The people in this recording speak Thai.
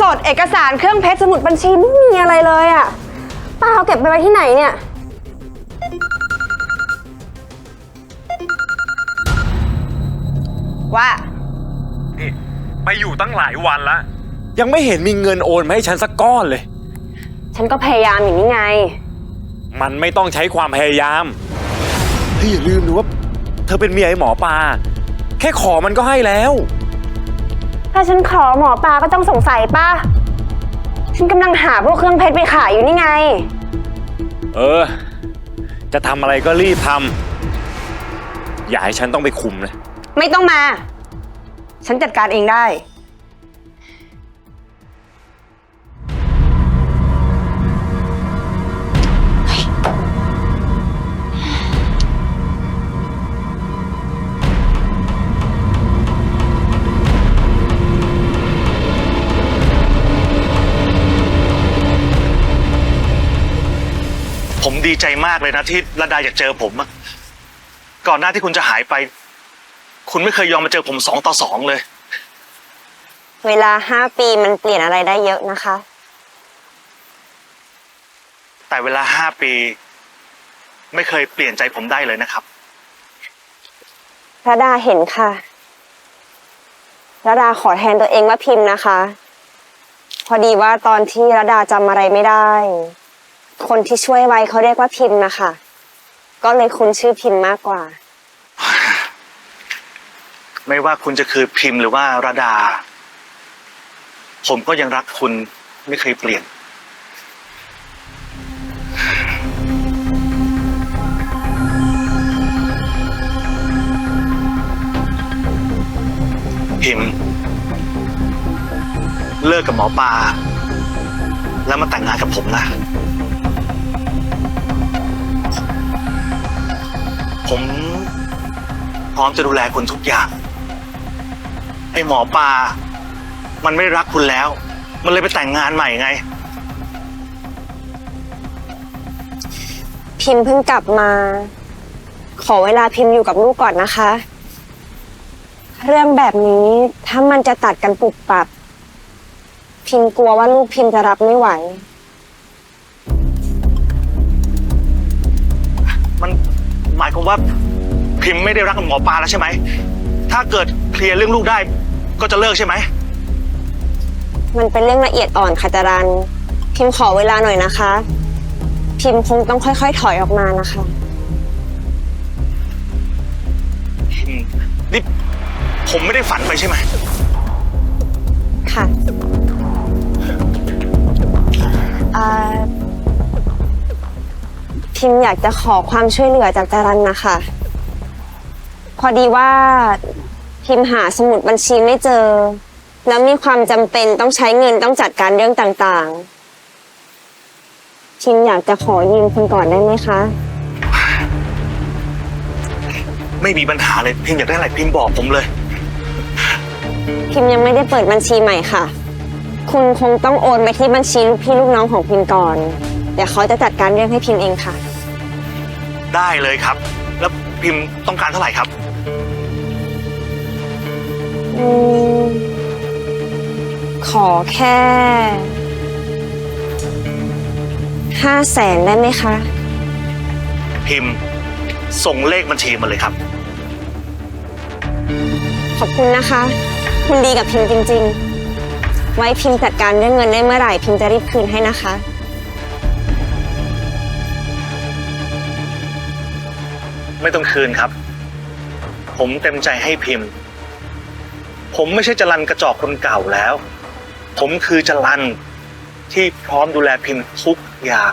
สดเอกสารเครื่องเพชรสมุดบัญชีไม่มีอะไรเลยอะป้าเอาเก็บไปไว้ที่ไหนเนี่ย ว่า นี่ไปอยู่ตั้งหลายวันแล้วยังไม่เห็นมีเงินโอนมาให้ฉันสักก้อนเลย ฉันก็พยายามอย่างนี้ไง มันไม่ต้องใช้ความพยายามเธออย่าลืมนะว่า เธอเป็นเมียไอ้หมอปลาแค่ขอมันก็ให้แล้ว ถ้าฉันขอหมอปลาก็ต้องสงสัยป้าฉันกำลังหาพวกเครื่องเพชรไปขายอยู่นี่ไง เออ จะทำอะไรก็รีบทำอย่าให้ฉันต้องไปคุมเลยไม่ต้องมา ฉันจัดการเองได้ ผมดีใจมากเลยนะที่ระดาอยากเจอผมอะก่อนหน้าที่คุณจะหายไป คุณไม่เคยยอมมาเจอผมสองต่อสองเลย เวลาห้าปีมันเปลี่ยนอะไรได้เยอะนะคะ แต่เวลาห้าปี ไม่เคยเปลี่ยนใจผมได้เลยนะครับ ระดาเห็นค่ะ ระดาขอแทนตัวเองว่าพิมพ์นะคะ พอดีว่าตอนที่ระดาจำอะไรไม่ได้ คนที่ช่วยไว้เขาเรียกว่าพิมพ์นะคะก็เลยคุ้นชื่อพิมพ์มากกว่า ไม่ว่าคุณจะคือพิมพ์หรือว่าระดา ผมก็ยังรักคุณไม่เคยเปลี่ยน พิมพ์ เลิกกับหมอปลาแล้วมาแต่งงานกับผมนะ ผมพร้อมจะดูแลคุณทุกอย่าง ไอ้หมอปลา มันไม่รักคุณแล้ว มันเลยไปแต่งงานใหม่ไง พิมพ์เพิ่งกลับมา ขอเวลาพิมพ์อยู่กับลูกก่อนนะคะ เรื่องแบบนี้ถ้ามันจะตัดกันปุบปับ พิมพ์กลัวว่าลูกพิมพ์จะรับไม่ไหว ความว่าพิมพ์ไม่ได้รักกับหมอปลาแล้วใช่ไหม ถ้าเกิดเคลียร์เรื่องลูกได้ ก็จะเลิกใช่ไหม มันเป็นเรื่องละเอียดอ่อนค่ะจารันพิมพ์ขอเวลาหน่อยนะคะ พิมพ์คงต้องค่อยๆ ถอยออกมานะคะ พิมพ์นี่ผมไม่ได้ฝันไปใช่ไหม ค่ะ พิมพ์อยากจะขอความช่วยเหลือจากจารันนะคะ พอดีว่าพิมพ์หาสมุดบัญชีไม่เจอ แล้วมีความจำเป็นต้องใช้เงินต้องจัดการเรื่องต่างๆ พิมพ์อยากจะขอยืมคุณก่อนได้ไหมคะ ไม่มีปัญหาเลยพิมพ์อยากได้อะไรพิมพ์บอกผมเลย พิมพ์ยังไม่ได้เปิดบัญชีใหม่ค่ะ คุณคงต้องโอนไปที่บัญชีลูกพี่ลูกน้องของพิมพ์ก่อน เดี๋ยวเขาจะจัดการเรื่องให้พิมพ์เองค่ะ ได้เลยครับ แล้วพิมพ์ต้องการเท่าไหร่ครับ อืมขอแค่ห้าแสนได้ไหมคะ พิมพ์ส่งเลขบัญชีมาเลยครับ ขอบคุณนะคะ คุณดีกับพิมพ์จริง ๆ ไว้พิมพ์จัดการเรื่องเงินได้เมื่อไหร่พิมพ์จะรีบคืนให้นะคะ ไม่ต้องคืนครับ ผมเต็มใจให้พิมพ์ ผมไม่ใช่จรันกระจอกคนเก่าแล้ว ผมคือจรันที่พร้อมดูแลพิมพ์ทุกอย่าง